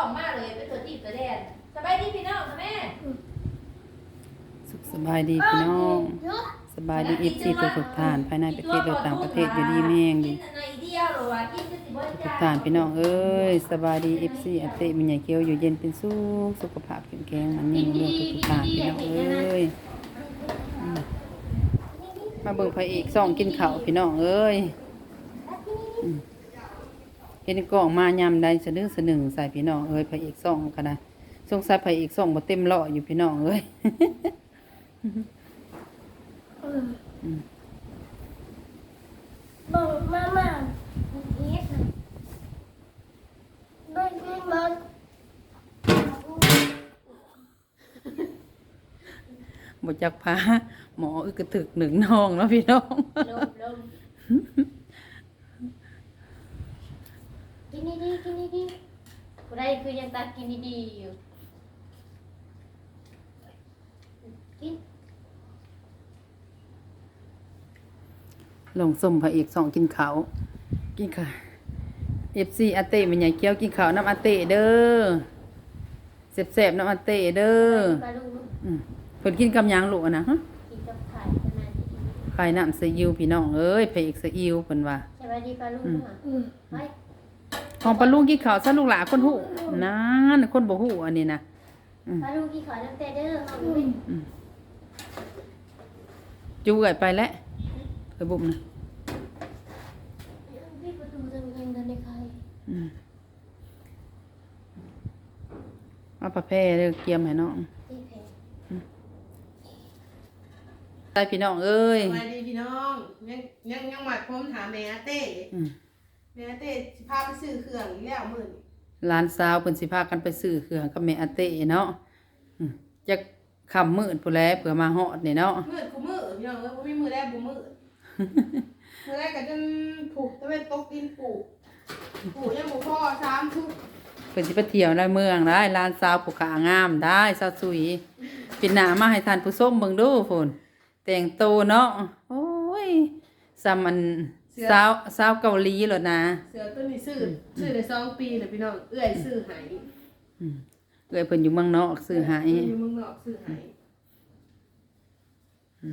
ล้องมากเลยไปตัวจีบตัวแดนสบายดีพี่น้องค่ะแม่สุขสบายดีพี่น้อง สบายดีอีฟซีทุกทุกๆท่าน ภายในประเทศและต่างประเทศอยู่ดีแม่งดีกินในเดียวหรือว่ากินจะสิบ่ทุกจ้าท่านพี่น้องเอ้ยสบายดีเอฟซีอัตเตมีใหญ่เกียวอยู่เย็นเป็นสุขสุขภาพแข็งแรงมันนี่เรื่องทุกๆท่านพี่น้องเอ้ยอืมมาเบิ่งพระเอกส่องกินข้าวพี่น้องเอ้ยอืม เห็นกล่องมายามใดสะดึงสะหนึ่งใส่พี่น้องเอ้ยพระเอกส่องกันนะสงสัยพระเอกส่องบ่เต็มหล่ออยู่พี่น้องเอ้ยบอกมาม่าเฮ็ดน่ะไม่ไม่มันบ่จักพาหมออึกกระถึกหนึ่งน้องแล้วพี่น้อง ลมลม กินดีๆกินดีผู้ใดคือยังตักกินดีๆอยู่ๆกินลงส้มพระเอกสองกินข้าวกินข้าวเอฟซีอาเต้มันใหญ่เกี้ยวกินข้าวน้ำอาเต้เด้อแซ่บๆน้ำอาเต้เด้อปลาลูกอืมเพิ่นกินกับหยังลูกอะนะฮะกินกับไข่ขนาดนี้ไข่น้ำซีอิ๊วพี่น้องเอ้ยพระเอกซีอิ๊วเพิ่นว่า สวัสดีปลาลูกค่ะไป ของปลาลุงกินข้าวซะลูกหลาคนหูนั่นคนบ่หูอันนี้นะปลาลูกกี่ขอน้ำแต่เด้อเอาด้วยจูเอ้ยไปแล้วเอ้ยบุ้มนะพี่ประตูจะยังเดินในใครอืมเอาปลาแพร่เด้อเกียมให้น้องที่แพงตายพี่น้องเอ้ยสวัสดีพี่น้องยังยังยังหมัดผมถามแม่อาเต้อืม แม่อาเต้สิพาไปซื้อเครื่องอีกแล้วมื้อนี้หลานสาวเพิ่นสิพากันไปซื้อเครื่องกับแม่อาเต้เนาะอืมจักค่ำมืดพุ่นแหล้วเผื่อมาฮอดนี่เนาะ มืดกูมืดพี่น้องเอ้ยบ่มีมือแรกบ่มืดมือแรกก็จนผูกตะเวนตกดินปลูกปลูกยังบ่พอสามทุกเพิ่นสิไปเที่ยวในเมืองได้หลานสาวผู้ขางามได้สาวสุยปิดหน้ามาให้ท่านผู้ชมเบิ่งดูพุ่นแต่งโตวเนาะโอ้ยซ้ำอัน สาวสาวเกาหลีแล้วนะเสือตัวนี้ซื้อซื้อได้สองปีแล้วพี่น้องเอื้อยซื้อให้อืมเอ้ยเพิ่นอยู่เมืองนอกซื้อให้อยู่เมืองนอกซื้อให้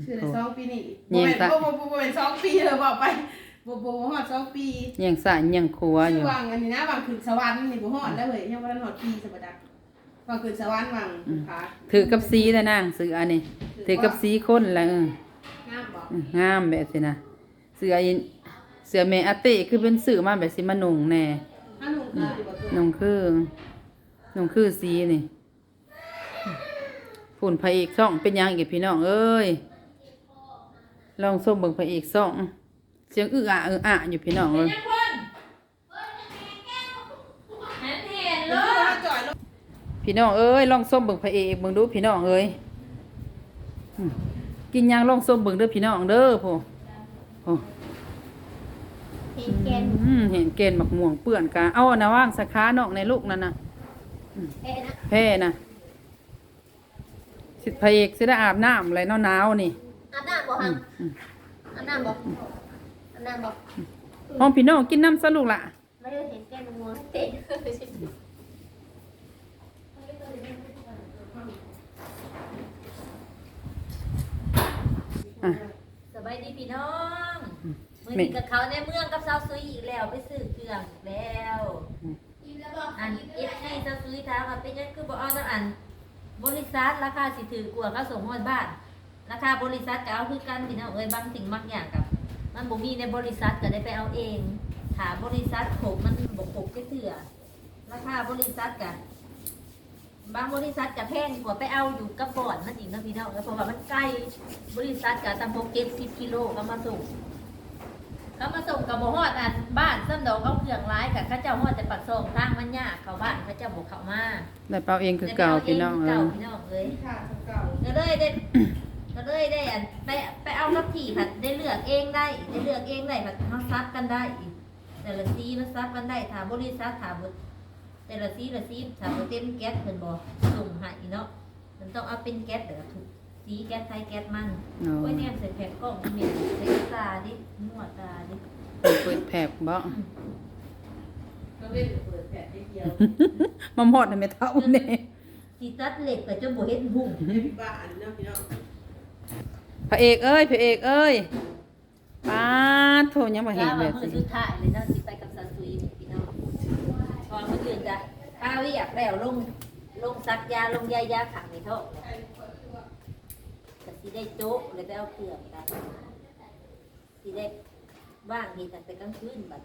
ซื้อได้สองปีนี่แย่บ่งแม่นซะบ่บ่บ่บ่แม่นสองปีเลยบอกไปบ่บ่บ่ฮอดสองปียังสายยังครัวอคือยู่วางอันนี้นะวางขึ้นสวรรค์นี่บ่ฮอดแล้วเว้ยยังบ่ทันฮอดปีสบัดดักวางขึ้นสวรรค์วางผาถือกับสีแล้วนางซื้ออันนี้ถือกับสีคนละเอองามบ่อืมงามแบบสินะเสื้ออิน เสื้อแม่อาเต้คือเป็นสื่อมาแบบสิมานุ่งแน่ถ้าหนุ่มคืออยู่บ่ตัวนุ่งคือนุ่งคือสีนี่ผุ่นพระเอกซ่องเป็นหยังอีกพี่น้องเอ้ยลองส้มเบิ่งพระเอกซ่องเสียงอื้ออะอื้ออะอยู่พี่น้องเอ้ยยังคนแหนเห็นเลแล้วยก็จ่อยลงพี่น้องเอ้ยลองส้มเบิ่งพระเอกเบิ่งดูพี่น้องเอ้ยอืมกินหยังลองส้มเบิ่งเด้อพี่น้องเด้อพ่อโอ้ เห็นแกนอืมเห็นเกณฑ์หมักม่วงเปื้อนกาเอานะว่างสาขานอกในลูกนั่นนะแอะนะแพ้นะสิพระเอกสิได้อาบน้ำอะไรหนาวๆนี่อาบน้ำบ่อืฮัมงอืมอาบน้ำบ่อาบน้ำบ่ห้องพี่น้องกินน้ำซะลูกละไม่ได้เห็นแกนงัวเตะอะสบายดีพี่น้อ มีกับเขาในเมืองกับสาวซุยอีกแล้วไปซื้อเครื่องอีกแล้วอันเอฟซีสาวซุยถามว่าเป็นยังคือบ่เอาน้ำอัน บริษัทราคาสิถือกว่าเขาส่งฮอดบ้านราคาบริษัทก็เอาคือกันพี่น้องเอ้ยบางสิ่งบางอย่างกับ มันบ่มีในบริษัทก็ได้ไปเอาเองถาบริษัทผมมันบ่ครบจักเทื่อราคาบริษัทก็บางบริษัทก็แพงกว่าไปเอาอยู่กับบ่อนมันอีกนะพี่น้องเอ้ยเพราะว่ามันใกล้บริษัทก็ตำบก70กิโลก็มาส่ง เขามาส่งกับบ่ฮอดอันบ้านเส้นดอกเอาเครื่องร้ายกับเข้าเจ้าฮอดแต่ปักส่งทางมันยากเข้าบ้านเข้าเจ้าบ่เข้ามาได้เป่าเองคือเก่าพี่น้องเอเก่าอพี่น้องเอ้ย ค่ะเก่าก็เลยได้ ก็เลยได้อันไปไปเอากับที่ผัดได้เลือกเองได้ได้เลือกเองได้ผัดมาซับกันได้อีกแต่ละซีมันซับกันได้ถามบริษัทถามบแต่ละซีละซีถามบ่เต็มแก๊สเพิ่นบ่ส่งให้เนาะมันต้องเอาเป็นแก๊สเด้อถูก สีแก๊สไทยแก๊สมันโอ้โอ้ยเนี่ยใส่แผ่นกล้องมันเหม็นใส่ตาดินวดตาดิเปิดแผกบ่ก็เว้นเปิดแผ่นได้เดียวมาหมดให้แม่เฒ่านี่สิตัดเหล็กก็จะบ่เห็นหุ่งในพี่บ้านเนาะพี่น้องพระเอกเอ้ยพระเอกเอ้ยป้าดโทยังบ่เห็นยาแบว่าบมือนี้สุดท้ายเลยเนาะสิไปกับซาซุยนี่พี่น้องพอเมื่อคืนจ้ะข้าวอยากแล้วลงลงซักยาลงยายาขังในท้อ งก็สิได้โจ๊กเลยไปเอาเครื่องกันสิได้ว่างเฮ็ดตั้งแต่กลางคืนบัด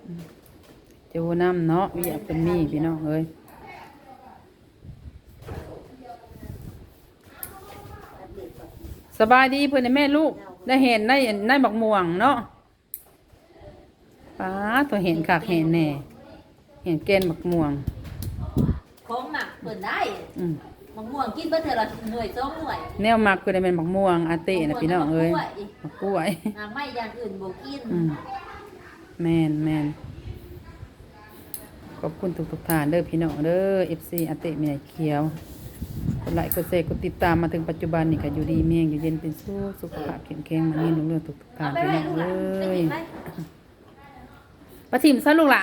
เจ้าน้ำเนาะวิอยากเป็นมีพี่น้องเอ้ยตัดเหล็กก่อนสบายดีเพิ่นน่ะแม่ลูกได้เห็นได้ได้บักม่วงเนาะป้าดตัวเห็นคักเห็นแน่เห็นแกนบักม่วงของหมักเปิดได้อื มมะม่วงกินเบ่เท่าละหน่วยสองหน่วยแนวมักคือได้เป็นบักม่วงอาเต้น่ะพี่น้องเอ้ยบักกล้วยหาไม่อย่างอื่นบ่กินอืมแม่นแม่นขอบคุณทุกทุกๆท่านเด้อพี่น้องเด้อ FC อาเต้มีไหนเขียวกดไลค์กดแชร์กดติดตามมาถึงปัจจุบันนี่ก็อยู่ดีเมียงอยู่เย็นเป็นสุขสุขภาพแข็งแรงมานี่เรื่องๆทุกๆท่าเอานไปพี่ไว้น้องลูกหลานไปเอ้ยกินไหมปะถิ่มซะลูกล่ะ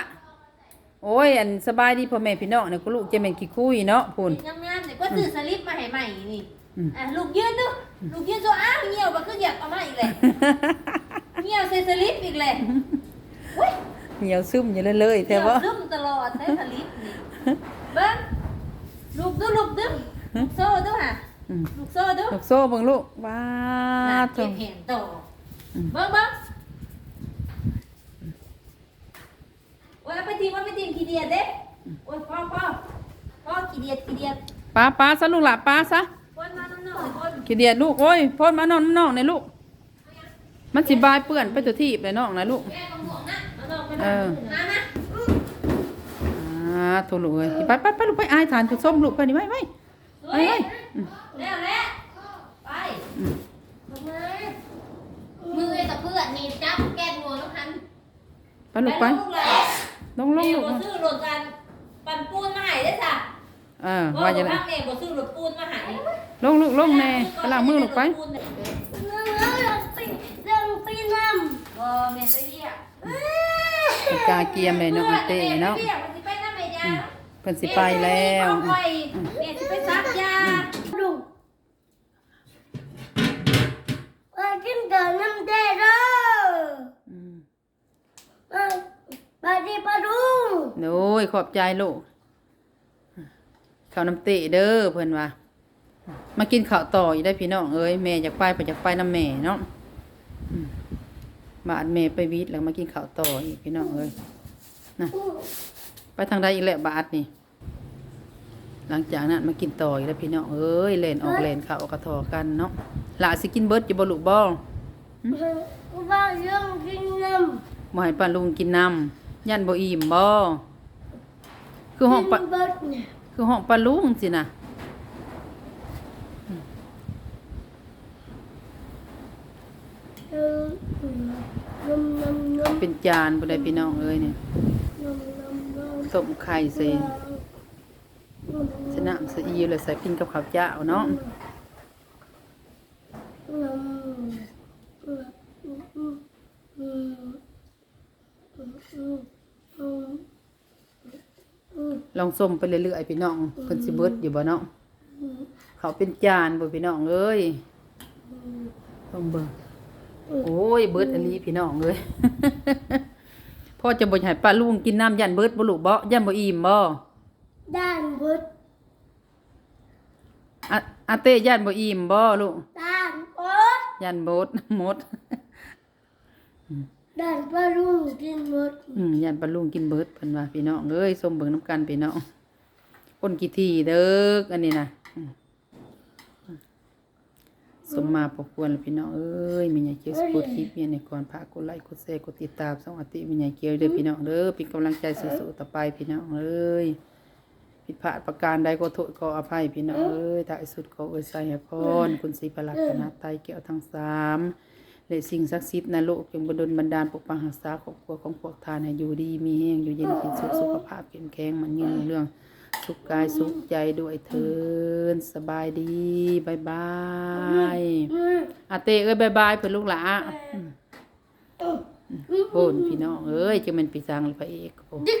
โอ้ยอันสบายดีพ่อแม่พี่น้องเนี่ยก็ลูกจะเป็นขี้คุยเนาะพูนงามๆนี่ ก็ซื้อสลิปมาให้ใหม่นี่อืมอะลูกยืนดูลูกยืนโซอ้าวเหี่ยวบ่คืออยากเอามาอีกแหละเหี่ยวใส่สลิปอีกแหละเว้ยเหนียวซึมอยู่เลยเลยๆเหี่แต่ยวว่าซึมตลอดใส่สลิปนี่เบิ่งลูกดูลูกดูลูกโซ่ดูฮะอืมลูกโซ่ดูลูกโซ่เบิ่งลูกว้าน่ะวเก็บเห็นโตอืมเบิ่งเบิ่งโอ้ยเอาไปทีมเอาไปทีมขี้เดียดเด้โอ้ยพ่อพ่อพ่อขี้เดียดขี้เดียด ป้าป้าซะลูกล่ะป้าซะคนมาน้ำหน่อยคนขี้เดียดลูกโอ้ยพ่นมานอนน้องในอยลูก มันสิบายเปื้อนไปตัวที่เลยน้องนะลูกแม่มะม่วงนะเอาน้องไปเออมามาอ่าโทรลูกเอ้ยไปไปไปลูกไปอายทานผู้ส้มลูกไปนี่ไว้ไว้สไปวยไว้อืมเร็วแล้วไปอืมลงมามือกับเพื่อนนี่จับแก้งัวแล้วคันไปลูกไปลูกเลยลงลงแม่ลูกบ่ซื้อรถกันปั่นปูนมาให้ได้จ้ะ เออว่าว่าจะจะได้ได้แม่บ่ซื้อรถปูนมาให้ลงลูกลงแน่ไปล้างมือลูกไปเรื่องปีเรื่องปีน้บ่แม่ไปเรียกปากกาเกียมเลยเนาะอาเต้เนาะแม่ไปรียกมันสิไปนำแม่ยาเพิ่นสิไปแล้วเอาไปแม่สิไปซักยาำลุงมากินกับน้ำเด้อเด้ออืมมาบาดีปาดุงโอ้ยขอบใจลูก ข้าวน้ำเตะเด้อเพิ่นว่ามากินข้าวต่ออีกได้พี่น้องเอ้ยแม่อยากไปไปอยากไปน้ำแม่เนาะบาดแม่ไปวิทแล้วมากินข้าวต่ออีกพี่น้องเอ้ยนะไปทางใดอีกแหละบาดนี่ หลังจากนั้นมากินต่ออีกแล้วพี่น้องเอ้ยเล่นออกเล่นข้าวกระทอกันเนาะหลาสิกินเบิร์ดอยู่บ่ลูกบ่ว่าเรื่องกินน้ำบ่ให้ป้าลุงกินน้ำยันบ่อิ่มบ่คือห้องปะกินเบิดเนี่ย คือห้องป้าลุงสินะเออน้ำน้ำน้ำเป็นจานบ่ได้พี่น้องเอ้ยเนี่ยน้ำน้ำน้ำต้มไข่ใส่สนะใส่อีแล้วใส่กินกับข้าวเจ้าเนาะ ลองส้มไปเรื่อยๆพี่น้องเพิ่นสิเบิดอยู่บ่เนาะเขาเป็นจานบ่พี่น้องเอ้ยต้องเบิ่งโอ้ยเบิดอันนี้พี่น้องเอ้ยพ่อจะบ่ให้ป้าลุงกินน้ำยันเบิดบ่ลูกบ่ยันบ่อิ่มบ่ด้านบุตรอะอาเต้ยันบ่อิ่มบ่ลูกด้านบดยันบดหมด ด้านปลาลุงกินหมดอืมยันป้าลุงกินเบิดเพิ่นว่าพี่น้องเอ้ยส้มเบิ่งน้ำกันพี่น้องคนกี่ทีเด้ออันนี้นะอืมสมมาพอควรแล้วพี่น้องเอ้ยมีใหญ่เกียวสกดคลิปเนี่ยในก่อนพากดไลค์กดแชร์กดติดตามสองอาทิตย์มีใหญ่เกียวเด้อพี่น้องเด้อเป็นกำลังใจสู้ๆต่อไปพี่น้องเอ้ยผิดพลาดประการใดก็โทษขออภัยพี่น้องเอ้ยท้ายสุดขออวยใส่ให้พรคุณศรีพลักษณะไตรแก้วทั้งสาม และสิ่งศักดิ์สิทธิ์ในโลกจงบันดลบันดาลปกปักรักษาครอบครัวของพวกทานให้อยู่ดีมีแห้งอยู่เย็นเป็นสุขสุขภาพเข้มแข็งมันยืนเรื่องสุขกายสุขใจด้วยเถินสบายดีบายบายอาเต้เอ้ยบายบายเพื่อนลูกหลาโอนพี่น้องเอ้ยจะเป็นปีสังหรือพระเอกโอ้ดิก